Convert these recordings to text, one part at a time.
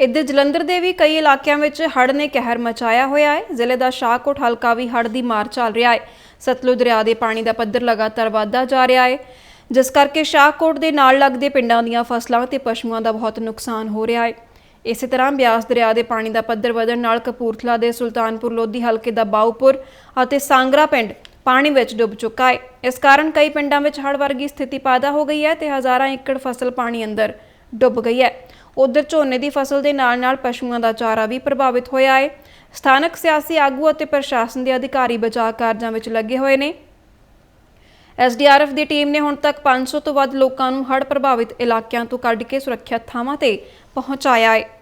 ਇੱਧਰ ਜਲੰਧਰ ਦੇ ਵੀ ਕਈ ਇਲਾਕਿਆਂ ਵਿੱਚ ਹੜ੍ਹ ਨੇ ਕਹਿਰ ਮਚਾਇਆ ਹੋਇਆ ਹੈ। ਜ਼ਿਲ੍ਹੇ ਦਾ ਸ਼ਾਹਕੋਟ ਹਲਕਾ ਵੀ ਹੜ੍ਹ ਦੀ ਮਾਰ ਚੱਲ ਰਿਹਾ ਹੈ। ਸਤਲੁਜ ਦਰਿਆ ਦੇ ਪਾਣੀ ਦਾ ਪੱਧਰ ਲਗਾਤਾਰ ਵਧਦਾ ਜਾ ਰਿਹਾ ਹੈ। ਜਿਸ ਕਰਕੇ ਸ਼ਾਹਕੋਟ ਦੇ ਨਾਲ ਲੱਗਦੇ ਪਿੰਡਾਂ ਦੀਆਂ ਫਸਲਾਂ ਤੇ ਪਸ਼ੂਆਂ ਦਾ ਬਹੁਤ ਨੁਕਸਾਨ ਹੋ ਰਿਹਾ ਹੈ। ਇਸੇ ਤਰ੍ਹਾਂ ਬਿਆਸ ਦਰਿਆ ਦੇ ਪਾਣੀ ਦਾ ਪੱਧਰ ਵਧਣ ਨਾਲ ਕਪੂਰਥਲਾ ਦੇ ਸੁਲਤਾਨਪੁਰ ਲੋਧੀ ਹਲਕੇ ਦਾ ਬਾਉਪੁਰ ਅਤੇ ਸਾਂਗਰਾ ਪਿੰਡ ਪਾਣੀ ਵਿੱਚ ਡੁੱਬ ਚੁੱਕਾ ਹੈ। ਇਸ ਕਾਰਨ ਕਈ ਪਿੰਡਾਂ ਵਿੱਚ ਹੜ੍ਹ ਵਰਗੀ ਸਥਿਤੀ ਪੈਦਾ ਹੋ ਗਈ ਹੈ ਤੇ ਹਜ਼ਾਰਾਂ ਏਕੜ ਫਸਲ ਪਾਣੀ ਅੰਦਰ ਡੁੱਬ ਗਈ ਹੈ। ਉਧਰ ਝੋਨੇ ਦੀ ਫਸਲ ਦੇ ਨਾਲ-ਨਾਲ ਪਸ਼ੂਆਂ ਦਾ ਚਾਰਾ ਵੀ ਪ੍ਰਭਾਵਿਤ ਹੋਇਆ ਹੈ। ਸਥਾਨਕ ਸਿਆਸੀ ਆਗੂ ਅਤੇ ਪ੍ਰਸ਼ਾਸਨ ਦੇ ਅਧਿਕਾਰੀ ਬਚਾਅ ਕਾਰਜਾਂ ਵਿੱਚ ਲੱਗੇ ਹੋਏ ਨੇ। ਐਸਡੀਆਰਐਫ ਦੀ ਟੀਮ ਨੇ ਹੁਣ ਤੱਕ 500 ਤੋਂ ਵੱਧ ਲੋਕਾਂ ਨੂੰ ਹੜ੍ਹ ਪ੍ਰਭਾਵਿਤ ਇਲਾਕਿਆਂ ਤੋਂ ਕੱਢ ਕੇ ਸੁਰੱਖਿਅਤ ਥਾਵਾਂ ਤੇ ਪਹੁੰਚਾਇਆ ਹੈ।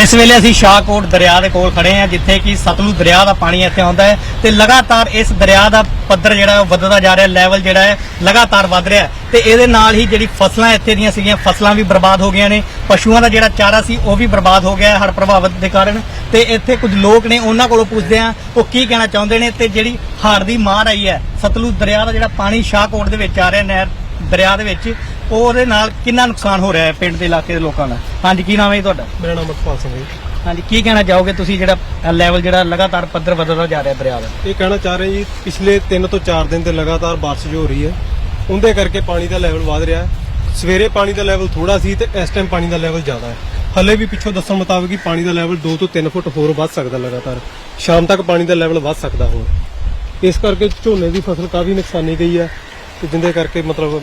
ਇਸ ਵੇਲੇ ਅਸੀਂ ਸ਼ਾਹਕੋਟ ਦਰਿਆ ਦੇ ਕੋਲ ਖੜੇ ਹਾਂ, ਜਿੱਥੇ ਕਿ ਸਤਲੁਜ ਦਰਿਆ ਦਾ ਪਾਣੀ ਇੱਥੇ ਆਉਂਦਾ ਹੈ ਤੇ ਲਗਾਤਾਰ ਇਸ ਦਰਿਆ ਦਾ ਪੱਧਰ ਜਿਹੜਾ ਵੱਧਦਾ ਜਾ ਰਿਹਾ ਲੈਵਲ ਜਿਹੜਾ ਹੈ ਲਗਾਤਾਰ ਵੱਧ ਰਿਹਾ ਹੈ। ਤੇ ਇਹਦੇ ਨਾਲ ਹੀ ਜਿਹੜੀ ਫਸਲਾਂ ਇੱਥੇ ਦੀਆਂ ਸੀਗੀਆਂ, ਫਸਲਾਂ ਵੀ ਬਰਬਾਦ ਹੋ ਗਈਆਂ ਨੇ, ਪਸ਼ੂਆਂ ਦਾ ਜਿਹੜਾ ਚਾਰਾ ਸੀ ਉਹ ਵੀ ਬਰਬਾਦ ਹੋ ਗਿਆ ਹੈ, ਹੜ੍ਹ ਪ੍ਰਭਾਵਿਤ ਦੇ ਕਾਰਨ। ਤੇ ਇੱਥੇ ਕੁਝ ਲੋਕ ਨੇ, ਉਹਨਾਂ ਕੋਲੋਂ ਪੁੱਛਦੇ ਆ ਉਹ ਕੀ ਕਹਿਣਾ ਚਾਹੁੰਦੇ ਨੇ, ਤੇ ਜਿਹੜੀ ਹੜ੍ਹ ਦੀ ਮਾਰ ਆਈ ਹੈ, ਸਤਲੁਜ ਦਰਿਆ ਦਾ ਜਿਹੜਾ ਪਾਣੀ ਸ਼ਾਹਕੋਟ ਦੇ ਵਿੱਚ ਆ ਰਿਹਾ, ਨਹਿਰ ਦਰਿਆ ਦੇ ਵਿੱਚ ਉਹਦੇ ਨਾਲ ਕਿੰਨਾ ਨੁਕਸਾਨ ਹੋ ਰਿਹਾ ਹੈ ਪਿੰਡ ਦੇ ਇਲਾਕੇ ਦੇ ਲੋਕਾਂ ਦਾ? ਹਾਂਜੀ ਕੀ ਨਾਮ ਹੈ ਜੀ ਤੁਹਾਡਾ? ਮੇਰਾ ਨਾਮ ਅਕਪਾਲ ਸਿੰਘ ਹੈ ਜੀ। ਹਾਂਜੀ ਕੀ ਕਹਿਣਾ ਚਾਹੋਗੇ ਤੁਸੀਂ ਜਿਹੜਾ ਲੈਵਲ ਜਿਹੜਾ ਲਗਾਤਾਰ ਪੱਧਰ ਵਧਦਾ ਜਾ ਰਿਹਾ ਦਰਿਆ ਦਾ? ਇਹ ਕਹਿਣਾ ਚਾਹ ਰਹੇ ਜੀ ਪਿਛਲੇ 3 ਤੋਂ 4 ਦਿਨ ਤੇ ਲਗਾਤਾਰ ਬਾਰਿਸ਼ ਜੋ ਹੋ ਰਹੀ ਹੈ ਉਹਦੇ ਕਰਕੇ ਪਾਣੀ ਦਾ ਲੈਵਲ ਵਧ ਰਿਹਾ ਹੈ। ਸਵੇਰੇ ਪਾਣੀ ਦਾ ਲੈਵਲ ਥੋੜਾ ਸੀ ਤੇ ਇਸ ਟਾਈਮ ਪਾਣੀ ਦਾ ਲੈਵਲ ਜ਼ਿਆਦਾ ਹੈ। ਹਲੇ ਵੀ ਪਿੱਛੋਂ ਦੱਸਣ ਮੁਤਾਬਕ ਹੀ ਪਾਣੀ ਦਾ ਲੈਵਲ 2 ਤੋਂ 3 ਫੁੱਟ ਹੋਰ ਵੱਧ ਸਕਦਾ ਲਗਾਤਾਰ। ਸ਼ਾਮ ਤੱਕ ਪਾਣੀ ਦਾ ਲੈਵਲ ਵੱਧ ਸਕਦਾ ਹੋਰ। ਇਸ ਕਰਕੇ ਝੋਨੇ ਦੀ ਫਸਲ ਕਾਫੀ ਨੁਕਸਾਨੀ ਗਈ ਹੈ ਤੇ ਜਿੰਦੇ ਕਰਕੇ ਮਤਲਬ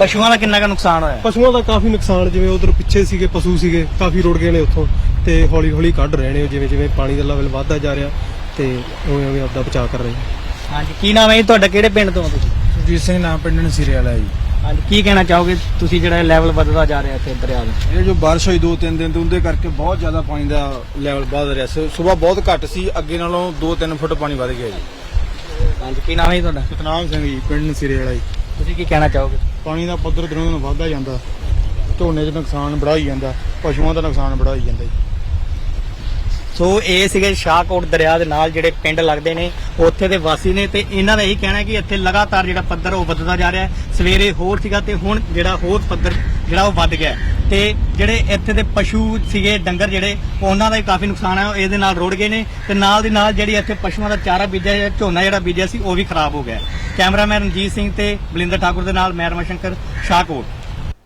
ਪਸ਼ੂਆਂ ਦਾ ਕਿੰਨਾ ਕੁ ਨੁਕਸਾਨ ਹੋਇਆ? ਪਸ਼ੂਆਂ ਦਾ ਕਾਫੀ ਨੁਕਸਾਨ ਜਿਵੇਂ ਉਧਰ ਪਿੱਛੇ ਸੀਗੇ ਪਸ਼ੂ ਸੀਗੇ ਕਾਫੀ ਰੁੜ ਗਏ ਨੇ ਉੱਥੋਂ ਤੇ ਹੌਲੀ ਹੌਲੀ ਕੱਢ ਰਹੇ ਨੇ ਉਹ ਜਿਵੇਂ ਜਿਵੇਂ ਪਾਣੀ ਦਾ ਲੈਵਲ ਵੱਧਦਾ ਜਾ ਰਿਹਾ ਤੇ ਉਵੇਂ ਉਵੇਂ ਆਪਦਾ ਬਚਾਅ ਕਰ ਰਹੇ ਨੇ। ਹਾਂਜੀ ਕੀ ਨਾਮ ਹੈ ਜੀ ਤੁਹਾਡਾ? ਕਿਹੜੇ ਪਿੰਡ ਤੋਂ ਹੋ ਤੁਸੀਂ? ਸੁਰਜੀਤ ਸਿੰਘ ਨਾਮ ਪਿੰਡ ਨਸੀਰੇ ਵਾਲਾ ਜੀ। ਹਾਂਜੀ ਕੀ ਕਹਿਣਾ ਚਾਹੋਗੇ ਤੁਸੀਂ ਜਿਹੜਾ ਲੈਵਲ ਵਧਦਾ ਜਾ ਰਿਹਾ ਇੱਥੇ ਦਰਿਆ ਦਾ? ਇਹ ਜੋ ਬਾਰਿਸ਼ ਹੋਈ ਦੋ ਤਿੰਨ ਦਿਨ ਤੋਂ ਉਹਦੇ ਕਰਕੇ ਬਹੁਤ ਜ਼ਿਆਦਾ ਪਾਣੀ ਦਾ ਲੈਵਲ ਵਧ ਰਿਹਾ ਸੀ। ਸਵੇਰ ਬਹੁਤ ਘੱਟ ਸੀ ਅੱਗੇ ਨਾਲੋਂ 2-3 ਫੁੱਟ ਪਾਣੀ ਵਧ ਗਿਆ ਜੀ। ਹਾਂਜੀ ਕੀ ਨਾਮ ਹੈ ਜੀ ਤੁਹਾਡਾ? ਸਤਨਾਮ ਸਿੰਘ ਜੀ ਪਿੰਡ ਨਸੀਰੇ ਵਾਲਾ ਜੀ। ਤੁਸੀਂ ਕੀ ਕਹਿਣਾ ਚਾਹੋਗੇ? ਪਾਣੀ ਦਾ ਪੱਧਰ ਦਿਨੋਂ ਦਿਨ ਵੱਧਦਾ ਜਾਂਦਾ। ਝੋਨੇ 'ਚ ਨੁਕਸਾਨ ਬੜਾ ਹੀ ਜਾਂਦਾ, ਪਸ਼ੂਆਂ ਦਾ ਨੁਕਸਾਨ ਬੜਾ ਹੀ ਜਾਂਦਾ ਜੀ। ਸੋ ਇਹ ਸੀਗੇ ਸ਼ਾਹਕੋਟ ਦਰਿਆ ਦੇ ਨਾਲ ਜਿਹੜੇ ਪਿੰਡ ਲੱਗਦੇ ਨੇ, ਉੱਥੇ ਦੇ ਵਾਸੀ ਨੇ ਤੇ ਇਹਨਾਂ ਦਾ ਇਹੀ ਕਹਿਣਾ ਕਿ ਇੱਥੇ ਲਗਾਤਾਰ ਜਿਹੜਾ ਪੱਧਰ ਉਹ ਵੱਧਦਾ ਜਾ ਰਿਹਾ ਹੈ। ਸਵੇਰੇ ਹੋਰ ਸੀਗਾ ਤੇ ਹੁਣ ਜਿਹੜਾ ਹੋਰ ਪੱਧਰ ਜਿਹੜਾ ਉਹ ਵੱਧ ਗਿਆ ਹੈ। ਤੇ ਜਿਹੜੇ ਇੱਥੇ ਦੇ ਪਸ਼ੂ ਸੀਗੇ, ਡੰਗਰ ਜਿਹੜੇ, ਉਹਨਾਂ ਦਾ ਵੀ ਕਾਫੀ ਨੁਕਸਾਨ ਹੈ ਇਹਦੇ ਨਾਲ ਰੁੜ ਗਏ ਨੇ ਤੇ ਨਾਲ ਦੀ ਨਾਲ ਜਿਹੜੀ ਇੱਥੇ ਪਸ਼ੂਆਂ ਦਾ ਚਾਰਾ ਬੀਜਿਆ ਜਾਂ ਝੋਨਾ ਜਿਹੜਾ ਬੀਜਿਆ ਸੀ, ਉਹ ਵੀ ਖਰਾਬ ਹੋ ਗਿਆ ਕੈਮਰਾਮੈਨ ਰਣਜੀਤ ਸਿੰਘ ਤੇ ਬਲਿੰਦਰ ਠਾਕੁਰ ਦੇ ਨਾਲ, ਮੈਂ ਰਮਾ ਸ਼ੰਕਰ, ਸ਼ਾਹਕੋਟ।